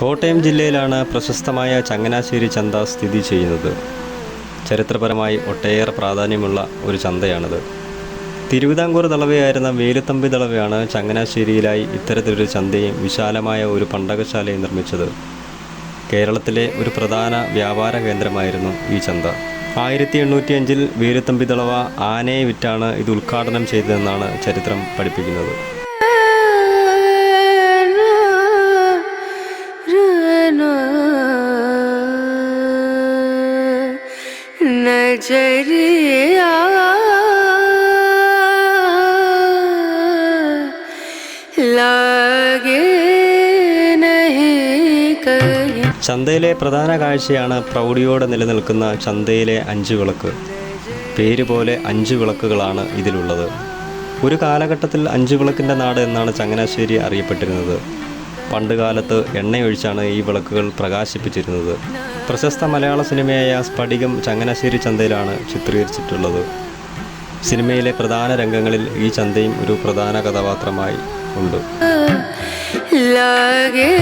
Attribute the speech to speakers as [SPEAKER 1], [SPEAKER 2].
[SPEAKER 1] കോട്ടയം ജില്ലയിലാണ് പ്രശസ്തമായ ചങ്ങനാശ്ശേരി ചന്ത സ്ഥിതി ചെയ്യുന്നത്. ചരിത്രപരമായി ഒട്ടേറെ പ്രാധാന്യമുള്ള ഒരു ചന്തയാണിത്. തിരുവിതാംകൂർ ദളവയായിരുന്ന വേലുത്തമ്പി ദളവയാണ് ചങ്ങനാശ്ശേരിയിലായി ഇത്തരത്തിലൊരു ചന്തയും വിശാലമായ ഒരു പണ്ടകശാലയും നിർമ്മിച്ചത്. കേരളത്തിലെ ഒരു പ്രധാന വ്യാപാര കേന്ദ്രമായിരുന്നു ഈ ചന്ത. ആയിരത്തി എണ്ണൂറ്റി അഞ്ചിൽ വേലുത്തമ്പി ദളവ ആനയെ വിറ്റാണ് ഇത് ഉദ്ഘാടനം ചെയ്തതെന്നാണ് ചരിത്രം പഠിപ്പിക്കുന്നത്.
[SPEAKER 2] नजरिया लागे नहीं कहीं
[SPEAKER 1] ചന്തയിലെ പ്രധാന കാഴ്ചയാണ് പ്രൗഢിയോടെ നിലനിൽക്കുന്ന ചന്തയിലെ അഞ്ച് വിളക്ക് പേര് പോലെ അഞ്ച് വിളക്കുകളാണ് ഇതിലുള്ളത് ഒരു കാലഘട്ടത്തിൽ അഞ്ച് വിളക്കിൻ്റെ നാട് എന്നാണ് ചങ്ങനാശ്ശേരി അറിയപ്പെട്ടിരുന്നത് പണ്ട് കാലത്ത് എണ്ണയൊഴിച്ചാണ് ഈ വിളക്കുകൾ പ്രകാശിപ്പിച്ചിരുന്നത്. പ്രശസ്ത മലയാള സിനിമയായ സ്ഫടികം ചങ്ങനാശ്ശേരി ചന്തയിലാണ് ചിത്രീകരിച്ചിട്ടുള്ളത്. സിനിമയിലെ പ്രധാന രംഗങ്ങളിൽ ഈ ചന്തയും ഒരു പ്രധാന കഥാപാത്രമായി ഉണ്ട്.
[SPEAKER 2] ലഗേ